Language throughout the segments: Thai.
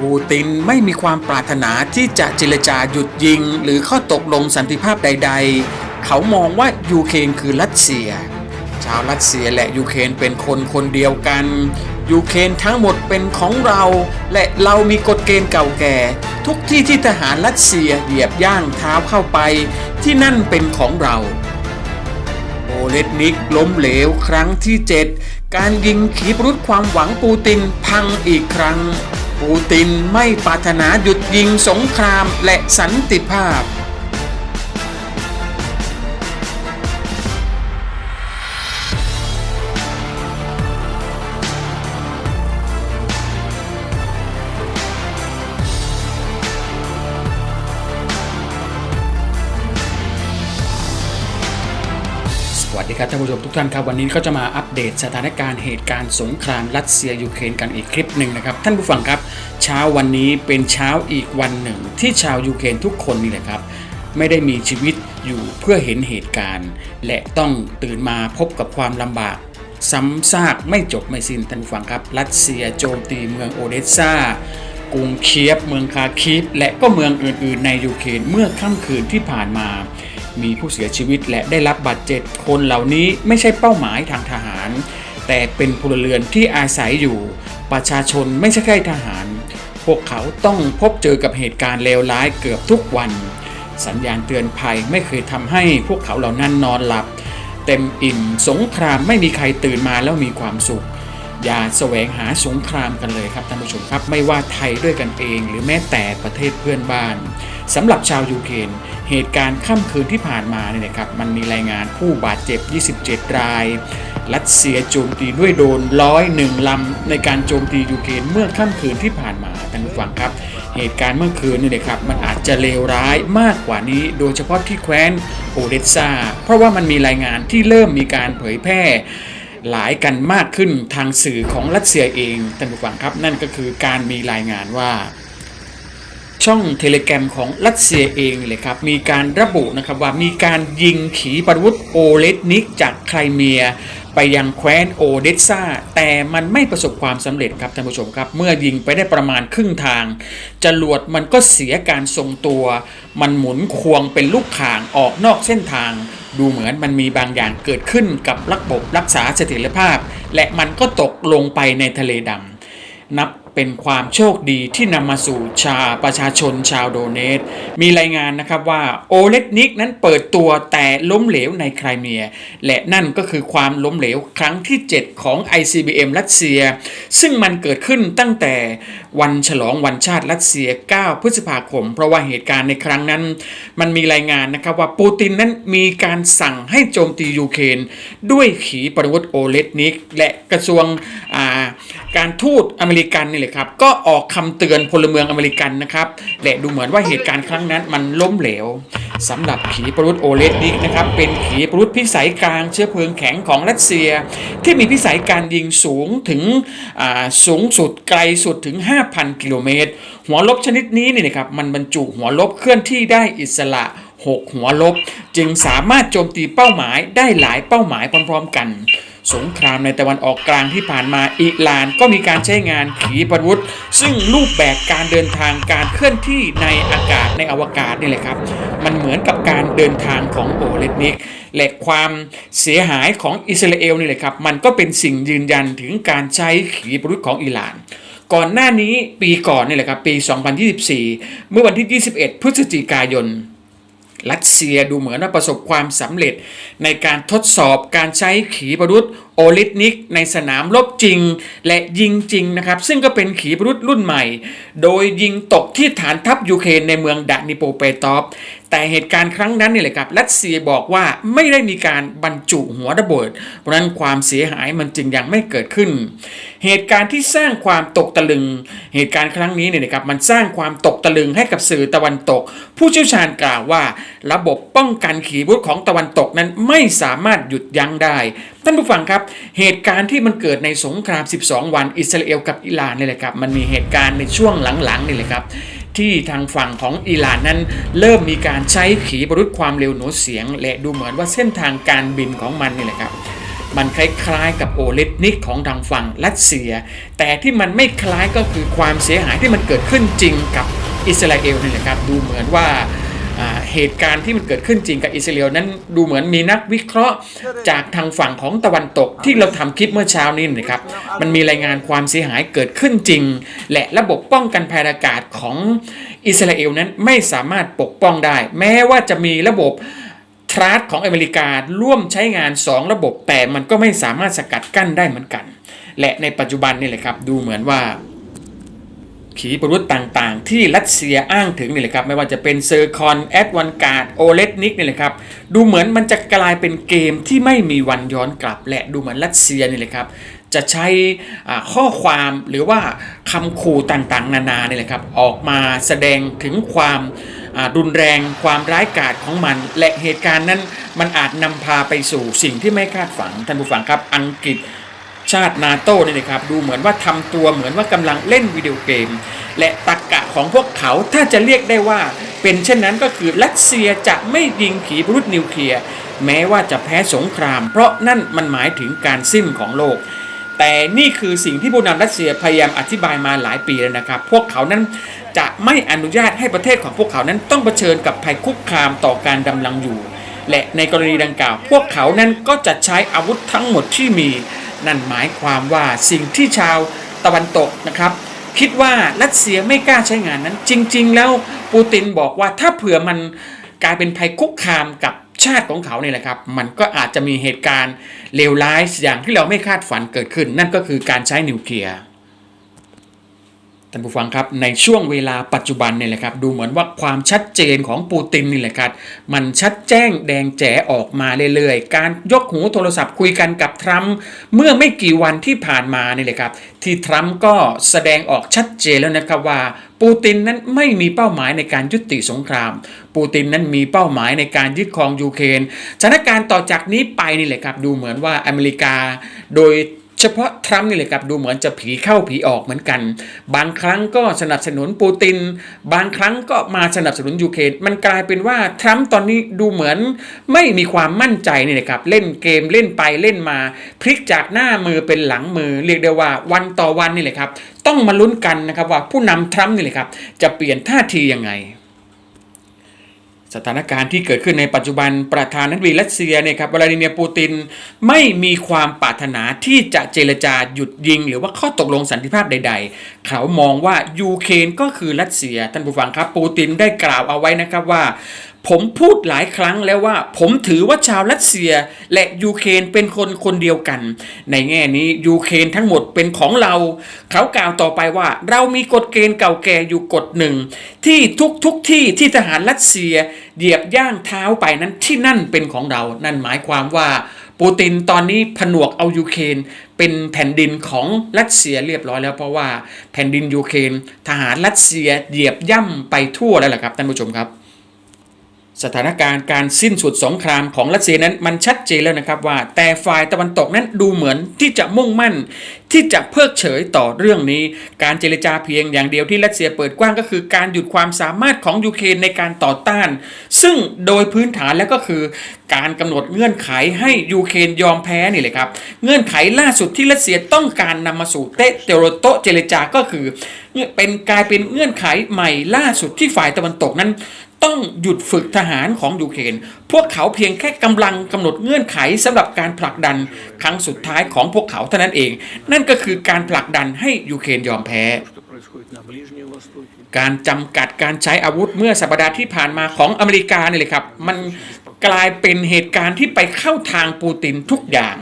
ปูตินไม่มีความปรารถนาที่จะเจรจาหยุดยิง หรือข้อตกลงสันติภาพใด ๆ เขามองว่ายูเครนคือรัสเซีย ชาวรัสเซียและยูเครนเป็นคนคนเดียวกันยูเครนทั้งหมดเป็นของเรา และเรามีกฎเกณฑ์เก่าแก่ ทุกที่ที่ทหารรัสเซียเหยียบย่างเท้าเข้าไป ที่นั่นเป็นของเราโอเลตนิกล้มเหลวครั้งที่ 7 การยิงขีปรุดความหวังปูตินพังอีกครั้ง ปูตินไม่ปรารถนาหยุดยิงสงครามและสันติภาพ ครับท่านผู้ชมทุกท่านครับวันนี้ก็จะมาอัปเดตสถานการณ์เหตุการณ์สงครามรัสเซียยูเครนกันอีกคลิปหนึ่งนะครับท่านผู้ฟังครับเช้าวันนี้เป็นเช้าอีกวันหนึ่ง ที่ชาวยูเครนทุกคนนี่แหละครับไม่ได้มีชีวิตอยู่เพื่อเห็นเหตุการณ์ และต้องตื่นมาพบกับความลำบากซ้ำซากไม่จบไม่สิ้นท่านผู้ฟังครับรัสเซียโจมตีเมืองโอเดสซากรุงเคียฟเมืองคาคีฟและก็เมืองอื่น ๆ ในยูเครนเมื่อค่ำคืนที่ผ่านมา มีผู้เสียชีวิตและได้รับบาดเจ็บคนเหล่านี้ไม่ใช่เป้าหมายทางทหาร แต่เป็นพลเรือนที่อาศัยอยู่ ประชาชนไม่ใช่แค่ทหาร พวกเขาต้องพบเจอกับเหตุการณ์เลวร้ายเกือบทุกวัน สัญญาณเตือนภัยไม่เคยทำให้พวกเขาเหล่านั้นนอนหลับ เต็มอิ่มสงครามไม่มีใครตื่นมาแล้วมีความสุขอย่าแสวงหาสงครามกันเลยครับท่านผู้ชมครับ ไม่ว่าไทยด้วยกันเอง หรือแม้แต่ประเทศเพื่อนบ้าน สำหรับชาวยูเครนเหตุการณ์ค่ำคืนที่ผ่านมาเนี่ยนะครับมันมีรายงานผู้บาดเจ็บ 27 ราย รัสเซียโจมตีด้วยโดรนร้อยหนึ่งลำในการโจมตียูเครนเมื่อค่ำคืนที่ผ่านมาท่านผู้ฟังครับ เหตุการณ์เมื่อคืนนี่นะครับมันอาจจะเลวร้ายมากกว่านี้ โดยเฉพาะที่แคว้นโอเดสซาเพราะว่ามันมีรายงานที่เริ่มมีการเผยแพร่หลายกันมากขึ้นทางสื่อของรัสเซียเองท่านผู้ฟังครับ นั่นก็คือการมีรายงานว่า ช่องเทเลแกรมของรัสเซียเองเลยครับ มีการระบุนะครับว่ามีการยิงขีปนาวุธโอเลตนิกจากไครเมีย ไปยังแคว้นโอเดสซาแต่มันไม่ประสบความสำเร็จครับท่านผู้ชมครับ เมื่อยิงไปได้ประมาณครึ่งทาง จรวดมันก็เสียการทรงตัว มันหมุนควงเป็นลูกข่างออกนอกเส้นทาง ดูเหมือนมันมีบางอย่างเกิดขึ้นกับระบบรักษาเสถียรภาพ และมันก็ตกลงไปในทะเลดำนับ เป็นความโชคดีที่นำมาสู่ชาประชาชนชาวโดเนต มีรายงานนะครับว่าโอเลตนิกนั้นเปิดตัวแต่ล้มเหลวในไครเมีย และนั่นก็คือความล้มเหลวครั้งที่ 7 ของ ICBM รัสเซีย ซึ่งมันเกิดขึ้นตั้งแต่วันฉลองวันชาติรัสเซีย 9 พฤษภาคม เพราะว่าเหตุการณ์ในครั้งนั้น มันมีรายงานนะครับว่าปูตินนั้นมีการสั่งให้โจมตียูเครนด้วยขีปนาวุธโอเลตนิก และกระทรวงาการทูตอเมริกันนแหละครับ ก็ออกคำเตือนพลเมืองอเมริกันนะครับ และดูเหมือนว่าเหตุการณ์ครั้งนั้นมันล้มเหลวสำหรับขีปนาวุธโอเลตนิกนะครับ เป็นขีปนาวุธพิสัยกลางเชื้อเพลิงแข็งของรัสเซีย ที่มีพิสัยการยิงสูงถึงสูงสุดไกลสุดถึง 5,000 กิโลเมตร หัวลบชนิดนี้นี่นะครับมันบรรจุหัวลบเคลื่อนที่ได้อิสระ 6 หัวลบ จึงสามารถโจมตีเป้าหมายได้หลายเป้าหมายพร้อม ๆ กัน สงครามในตะวันออกกลางที่ผ่านมาอิหร่านก็มีการใช้งานขีปนาวุธ ซึ่งรูปแบบการเดินทางการเคลื่อนที่ในอากาศในอวกาศนี่แหละครับ มันเหมือนกับการเดินทางของโอเลตนิกและความเสียหายของอิสราเอลนี่แหละครับ มันก็เป็นสิ่งยืนยันถึงการใช้ขีปนาวุธของอิหร่านก่อนหน้านี้ปีก่อนนี่แหละครับปี 2024 เมื่อวันที่ 21 พฤศจิกายน รัสเซียดูเหมือนว่าประสบความสำเร็จในการทดสอบการใช้ขีปนาวุธ อลิตนิกในสนามรบจริง และยิงจริงนะครับ ซึ่งก็เป็นขีปนาวุธรุ่นใหม่ โดยยิงตกที่ฐานทัพยูเครนในเมืองดานิโปเปตอฟแต่เหตุการณ์ครั้งนั้นนี่แหละครับรัสเซียบอกว่าไม่ได้มีการบรรจุหัวระเบิด เพราะฉะนั้นความเสียหายมันจึงยังไม่เกิดขึ้น เหตุการณ์ที่สร้างความตกตะลึง เหตุการณ์ครั้งนี้เนี่ยนะครับมันสร้างความตกตะลึงให้กับสื่อตะวันตก ผู้เชี่ยวชาญกล่าวว่า ระบบป้องกันขีปนาวุธของตะวันตกนั้นไม่สามารถหยุดยั้งได้ท่านผู้ฟังครับ เหตุการณ์ที่มันเกิดในสงคราม 12 วันอิสราเอลกับอิหร่านนี่แหละครับ มันมีเหตุการณ์ในช่วงหลังๆนี่แหละครับ ที่ทางฝั่งของอิหร่านนั้น เริ่มมีการใช้ขีปนาวุธความเร็วหนูเสียง และดูเหมือนว่าเส้นทางการบินของมันนี่แหละครับมันคล้ายๆ กับโอเลตนิกของทางฝั่งรัสเซีย แต่ที่มันไม่คล้ายก็คือความเสียหายที่มันเกิดขึ้นจริงกับอิสราเอลนี่แหละครับ ดูเหมือนว่าอ่า เหตุการณ์ที่มันเกิดขึ้นจริงกับอิสราเอลนั้นดูเหมือนมีนักวิเคราะห์จากทางฝั่งของตะวันตกที่เราทำคลิปเมื่อเช้านี้นะครับมันมีรายงานความเสียหายเกิดขึ้นจริง และระบบป้องกันภัยอากาศของอิสราเอลนั้นไม่สามารถปกป้องได้ แม้ว่าจะมีระบบทรัสของอเมริการ่วมใช้งาน 2 ระบบแต่มันก็ไม่สามารถสกัดกั้นได้เหมือนกัน และในปัจจุบันนี่แหละครับ ดูเหมือนว่า ขีปนาวุธต่างๆ ที่รัสเซียอ้างถึงนี่แหละครับ ไม่ว่าจะเป็นเซอร์คอนแอดวันการ์ดโอเลตนิกนี่แหละครับ ดูเหมือนมันจะกลายเป็นเกมที่ไม่มีวันย้อนกลับและดูเหมือนรัสเซียนี่แหละครับจะใช้ข้อความหรือว่าคำขู่ต่างๆ นานาเนี่ยแหละครับ ออกมาแสดงถึงความรุนแรงความร้ายกาจของมัน และเหตุการณ์นั้นมันอาจนำพาไปสู่สิ่งที่ไม่คาดฝันท่านผู้ฟังครับอังกฤษ ชาตินาโต้นี่นะครับดูเหมือนว่าทำตัวเหมือนว่ากำลังเล่นวิดีโอเกม และตรกกะของพวกเขาถ้าจะเรียกได้ว่า เป็นเช่นนั้นก็คือรัสเซียจะไม่ยิงขีปนาวุธนิวเคลียร์แม้ว่าจะแพ้สงคราม เพราะนั่นมันหมายถึงการสิ้นของโลก แต่นี่คือสิ่งที่ผู้นำรัสเซียพยายามอธิบายมาหลายปีแล้วนะครับ พวกเขานั้นจะไม่อนุญาตให้ประเทศของพวกเขานั้นต้องเผชิญกับภัยคุกคามต่อการดำรงอยู่ และในกรณีดังกล่าว พวกเขานั้นก็จะใช้อาวุธทั้งหมดที่มี นั่นหมายความว่าสิ่งที่ชาวตะวันตกนะครับ คิดว่ารัสเซียไม่กล้าใช้งานนั้น จริง ๆ แล้วปูตินบอกว่าถ้าเผื่อมันกลายเป็นภัยคุกคามกับชาติของเขาเนี่ยแหละครับ มันก็อาจจะมีเหตุการณ์เลวร้ายอย่างที่เราไม่คาดฝันเกิดขึ้น นั่นก็คือการใช้นิวเคลียร์ ท่านผู้ฟังครับในช่วงเวลาปัจจุบันเนี่ยแหละครับดูเหมือนว่าความชัดเจนของปูตินนี่แหละครับมันชัดแจ้งแดงแจ๋ออกมาเรื่อยๆ การยกหูโทรศัพท์คุยกันกับทรัมป์เมื่อไม่กี่วันที่ผ่านมานี่แหละครับที่ทรัมป์ก็แสดงออกชัดเจนแล้วนะครับว่าปูตินนั้นไม่มีเป้าหมายในการยุติสงคราม ปูตินนั้นมีเป้าหมายในการยึดครองยูเครนสถานการณ์ต่อจากนี้ไปนี่แหละครับดูเหมือนว่าอเมริกาโดยเฉพาะ ทรัมป์นี่เลยครับดูเหมือนจะผีเข้าผีออกเหมือนกัน บางครั้งก็สนับสนุนปูติน บางครั้งก็มาสนับสนุนยูเครนมันกลายเป็นว่าทรัมป์ตอนนี้ดูเหมือนไม่มีความมั่นใจนี่เลยครับเล่นเกมเล่นไปเล่นมา พลิกจากหน้ามือเป็นหลังมือ เรียกได้ว่าวันต่อวันนี่เลยครับ ต้องมาลุ้นกันนะครับว่าผู้นำทรัมป์นี่เลยครับจะเปลี่ยนท่าทียังไง สถานการณ์ที่เกิดขึ้นในปัจจุบันประธานาธิบดีรัสเซียเนี่ยครับวลาดิเมียร์ปูตินไม่มีความปรารถนาที่จะเจรจาหยุดยิง หรือว่าข้อตกลงสันติภาพใด ๆ เขามองว่ายูเครนก็คือรัสเซียท่านผู้ฟังครับปูตินได้กล่าวเอาไว้นะครับว่า ผมพูดหลายครั้งแล้วว่า ผมถือว่าชาวรัสเซียและยูเครนเป็นคนคนเดียวกัน ในแง่นี้ยูเครนทั้งหมดเป็นของเรา เขากล่าวต่อไปว่า เรามีกฎเกณฑ์เก่าแก่อยู่กฎหนึ่ง ที่ทุกทุกที่ที่ทหารรัสเซียเหยียบย่างเท้าไปนั้นที่นั่นเป็นของเรา นั่นหมายความว่าปูตินตอนนี้ผนวกเอายูเครนเป็นแผ่นดินของรัสเซียเรียบร้อยแล้วเพราะว่าแผ่นดินยูเครนทหารรัสเซียเหยียบย่ำไปทั่วแล้วแหละครับท่านผู้ชมครับ สถานการณ์การสิ้นสุดสงครามของรัสเซียนั้นมันชัดเจนแล้วนะครับว่า แต่ฝ่ายตะวันตกนั้นดูเหมือนที่จะมุ่งมั่น ที่จะเพิกเฉยต่อเรื่องนี้ การเจรจาเพียงอย่างเดียวที่รัสเซียเปิดกว้างก็คือการหยุดความสามารถของยูเครนในการต่อต้าน ซึ่งโดยพื้นฐานแล้วก็คือการกำหนดเงื่อนไขให้ยูเครนยอมแพ้นี่เลยครับเงื่อนไขล่าสุดที่รัสเซียต้องการนำมาสู่เตเตโรโตเจรจาก็คือเป็นกลายเป็นเงื่อนไขใหม่ล่าสุดที่ฝ่ายตะวันตกนั้น ต้องหยุดฝึกทหารของยูเครนพวกเขาเพียงแค่กำลังกำหนดเงื่อนไขสำหรับการผลักดันครั้งสุดท้ายของพวกเขาเท่านั้นเอง นั่นก็คือการผลักดันให้ยูเครนยอมแพ้ การจำกัดการใช้อาวุธเมื่อสัปดาห์ที่ผ่านมาของอเมริกาเนี่ยเลยครับ มันกลายเป็นเหตุการณ์ที่ไปเข้าทางปูตินทุกอย่าง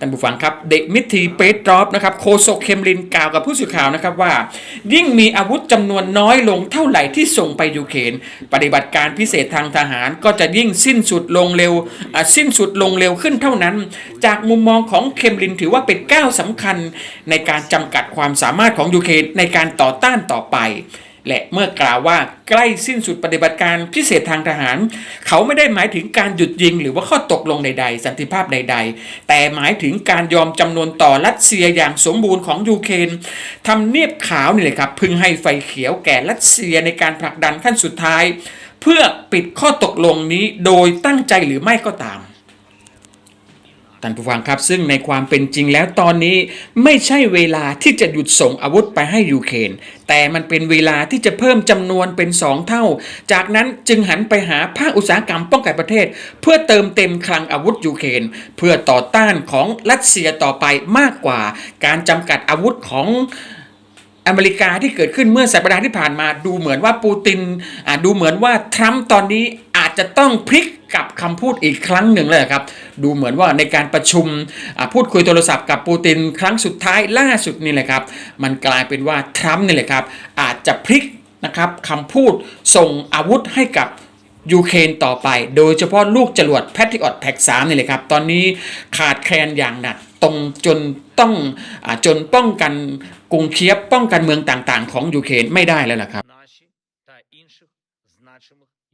ท่านผู้ฟังครับเดมิทรีเปตรอฟนะครับโคโซเคมลินกล่าวกับผู้สื่อข่าวนะครับว่า ยิ่งมีอาวุธจำนวนน้อยลงเท่าไหร่ที่ส่งไปยูเครนปฏิบัติการพิเศษทางทหารก็จะยิ่งสิ้นสุดลงเร็วสิ้นสุดลงเร็วขึ้นเท่านั้น จากมุมมองของเคมลินถือว่าเป็นก้าวสำคัญในการจำกัดความสามารถของยูเครนในการต่อต้านต่อไป และเมื่อกล่าวว่าใกล้สิ้นสุดปฏิบัติการพิเศษทางทหาร เขาไม่ได้หมายถึงการหยุดยิง หรือว่าข้อตกลงใด ๆ สันติภาพใด ๆ แต่หมายถึงการยอมจำนวนต่อรัสเซียอย่างสมบูรณ์ของยูเครนทำเนียบขาวนี่เลยครับพึงให้ไฟเขียวแก่รัสเซียในการผลักดันขั้นสุดท้าย เพื่อปิดข้อตกลงนี้โดยตั้งใจหรือไม่ก็ตาม ท่านผู้ฟังครับ ซึ่งในความเป็นจริงแล้วตอนนี้ไม่ใช่เวลาที่จะหยุดส่งอาวุธไปให้ยูเครนแต่มันเป็นเวลาที่จะเพิ่มจำนวนเป็น 2 เท่า จากนั้นจึงหันไปหาภาคอุตสาหกรรมป้องกันประเทศ เพื่อเติมเต็มคลังอาวุธยูเครนเพื่อต่อต้านของรัสเซียต่อไปมากกว่า การจำกัดอาวุธของอเมริกาที่เกิดขึ้นเมื่อสัปดาห์ที่ผ่านมาดูเหมือนว่าปูตินอ่าดูเหมือนว่าทรัมป์ตอนนี้ จะต้องพลิกกับคำพูดอีกครั้งหนึ่งเลยครับ ดูเหมือนว่าในการประชุมพูดคุยโทรศัพท์กับปูตินครั้งสุดท้ายล่าสุดนี่แหละครับ มันกลายเป็นว่าทรัมป์นี่แหละครับ อาจจะพลิกนะครับคำพูดส่งอาวุธให้กับยูเครนต่อไป โดยเฉพาะลูกจรวดแพทริออตแพ็กสามนี่เลยครับ ตอนนี้ขาดแคลนอย่างหนักตรงจนต้องอจนป้องกันกรุงเคียบป้องกันเมืองต่างๆ ของยูเครนไม่ได้แล้วล่ะครับ